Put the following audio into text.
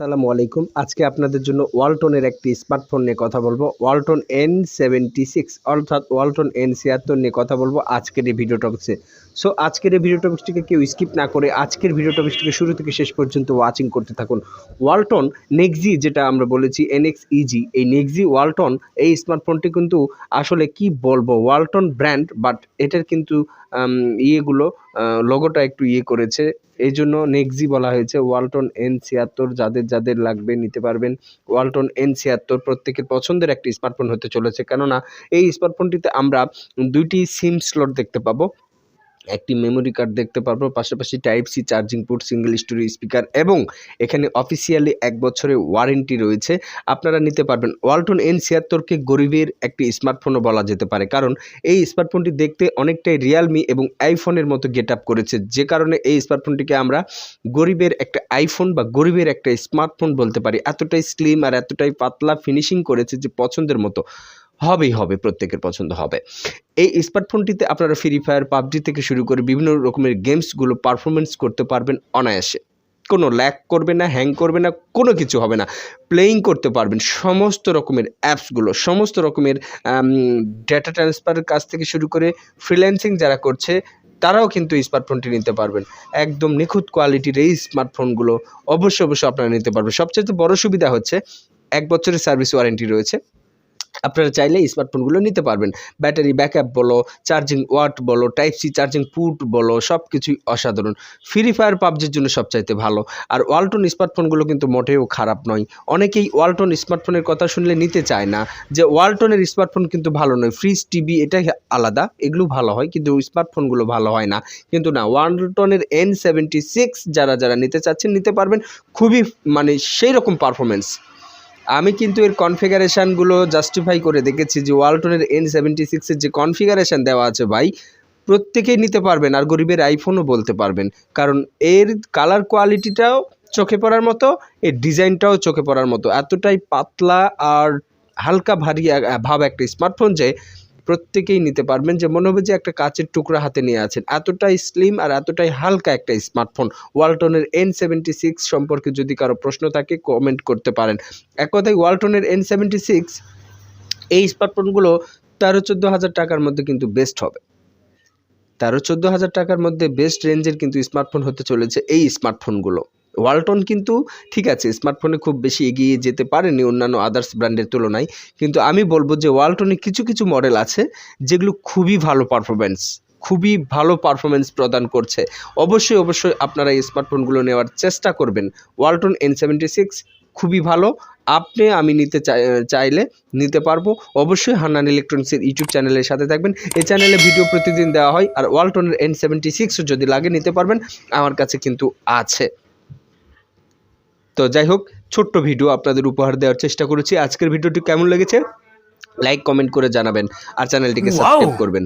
আসসালামু আলাইকুম। আজকে আপনাদের জন্য ওয়ালটনের একটি স্মার্টফোন নিয়ে কথা বলব। ওয়ালটন এন সেভেন্টি সিক্স অর্থাৎ ওয়ালটন এন ছিয়াত্তর নিয়ে কথা বলব আজকের এই ভিডিও টপিক্সে সো আজকের এই ভিডিও টপিক্সটিকে কেউ স্কিপ না করে আজকের ভিডিও টপিক্সটিকে শুরু থেকে শেষ পর্যন্ত ওয়াচিং করতে থাকুন। ওয়ালটন নেক্সি যেটা আমরা বলেছি এনএক্স ইজি এই নেক্সি ওয়ালটন এই স্মার্টফোনটি কিন্তু আসলে কি বলব? ওয়ালটন ব্র্যান্ড বাট এটার কিন্তু ইয়েগুলো লোগোটা একটু ইয়ে করেছে। এই জন্য নেক্সি বলা হয়েছে। ওয়ালটন এন ছিয়াত্তর, যাদের যাদের লাগবে নিতে পারবেন। ওয়ালটন এন ছিয়াত্তর প্রত্যেকের পছন্দের একটি স্মার্টফোন হতে চলেছে। কেননা এই স্মার্টফোনটিতে আমরা দুইটি সিম স্লট দেখতে পাবো। একটি মেমোরি কার্ড দেখতে পারব। পাশাপাশি type C charging port single story speaker এবং এখানে অফিসিয়ালি এক বছরের ওয়ারেন্টি রয়েছে। আপনারা নিতে পারবেন। ওয়ালটন এন ছিয়াত্তরকে গরিবের একটি স্মার্টফোনও বলা যেতে পারে। কারণ এই স্মার্টফোনটি দেখতে অনেকটাই রিয়ালমি এবং আইফোনের মতো গেট আপ করেছে। যে কারণে এই স্মার্টফোনটিকে আমরা গরিবের একটা আইফোন বা গরিবের একটা স্মার্টফোন বলতে পারি। এতটাই স্লিম আর এতটাই পাতলা ফিনিশিং করেছে যে পছন্দের মতো। হবেই হবে, প্রত্যেকের পছন্দ হবে। এই স্মার্টফোনটিতে আপনারা ফ্রি ফায়ার পাবজি থেকে শুরু করে বিভিন্ন রকমের গেমসগুলো পারফরমেন্স করতে পারবেন অনায়াসে। কোনো ল্যাক করবে না হ্যাং করবে না, কোনো কিছু হবে না। প্লেয়িং করতে পারবেন সমস্ত রকমের অ্যাপসগুলো সমস্ত রকমের ডেটা ট্রান্সফারের কাজ থেকে শুরু করে ফ্রিল্যান্সিং যারা করছে, তারাও কিন্তু স্মার্টফোনটি নিতে পারবেন। একদম নিখুঁত কোয়ালিটির এই স্মার্টফোনগুলো অবশ্যই অবশ্যই আপনারা নিতে পারবেন। সবচেয়ে বড় সুবিধা হচ্ছে, এক বছরের সার্ভিস ওয়ারেন্টি রয়েছে। আপনারা চাইলে স্মার্টফোনগুলো নিতে পারবেন। ব্যাটারি ব্যাকআপ বলো চার্জিং ওয়াট বলো টাইপ সি চার্জিং পুট বলো সব কিছুই অসাধারণ ফ্রি ফায়ার পাবজির জন্য সবচাইতে ভালো। আর ওয়ালটন স্মার্টফোনগুলো কিন্তু মোটেও খারাপ নয়। অনেকেই ওয়ালটন স্মার্টফোনের কথা শুনলে নিতে চায় না। যে ওয়ালটনের স্মার্টফোন কিন্তু ভালো নয়। ফ্রিজ টিভি এটা আলাদা। এগুলো ভালো হয়, কিন্তু স্মার্টফোনগুলো ভালো হয় না। কিন্তু না ওয়ালটনের এন সেভেন্টি সিক্স যারা যারা নিতে চাচ্ছেন, নিতে পারবেন। খুবই মানে সেই রকম পারফরমেন্স আমি কিন্তু এর কনফিগারেশানগুলো জাস্টিফাই করে দেখেছি যে ওয়ালটনের এন সেভেন্টি সিক্সের যে কনফিগারেশান দেওয়া আছে ভাই, প্রত্যেকেই নিতে পারবেন, আর গরিবের আইফোনও বলতে পারবেন। কারণ এর কালার কোয়ালিটিটাও চোখে পড়ার মতো, এর ডিজাইনটাও চোখে পড়ার মতো। এতটাই পাতলা আর হালকা ভারী ভাব একটা স্মার্টফোন যে প্রত্যেকেই নিতে পারবেন যে মনে হবে যে একটা কাচের টুকরা হাতে নিয়ে আছেন। এতটাই স্লিম আর এতটাই হালকা একটা স্মার্টফোন ওয়ালটনের এন সেভেন্টি সিক্স সম্পর্কে যদি কারও প্রশ্ন থাকে কমেন্ট করতে পারেন। এক কথায় ওয়ালটনের এন সেভেন্টি সিক্স এই স্মার্টফোনগুলো তেরো চোদ্দ হাজার টাকার মধ্যে কিন্তু বেস্ট হবে। তেরো চোদ্দ হাজার টাকার মধ্যে বেস্ট রেঞ্জের কিন্তু স্মার্টফোন হতে চলেছে এই স্মার্টফোনগুলো ওয়ালটন কিন্তু ঠিক আছে স্মার্টফোনে খুব বেশি এগিয়ে যেতে পারেনি অন্যান্য আদার্স ব্র্যান্ডের তুলনায়। কিন্তু আমি বলব যে ওয়ালটনে কিছু কিছু মডেল আছে যেগুলো খুবই ভালো পারফরমেন্স খুবই ভালো পারফরমেন্স প্রদান করছে। অবশ্যই অবশ্যই আপনারা এই স্মার্টফোনগুলো নেওয়ার চেষ্টা করবেন। ওয়ালটন এন সেভেন্টি সিক্স খুবই ভালো, আপনি, আমি নিতে চাই চাইলে নিতে পারব। অবশ্যই হান্নান ইলেকট্রনিক্সের ইউটিউব চ্যানেলের সাথে থাকবেন। এই চ্যানেলে ভিডিও প্রতিদিন দেওয়া হয় আর ওয়ালটনের এন সেভেন্টি সিক্সও যদি লাগে নিতে পারবেন, আমার কাছে কিন্তু আছে। তো যাই হোক ছোট্ট ভিডিও আপনাদের উপহার দেওয়ার চেষ্টা করেছি। আজকের ভিডিওটি কেমন লেগেছে? লাইক কমেন্ট করে জানাবেন আর চ্যানেলটিকে সাবস্ক্রাইব করবেন।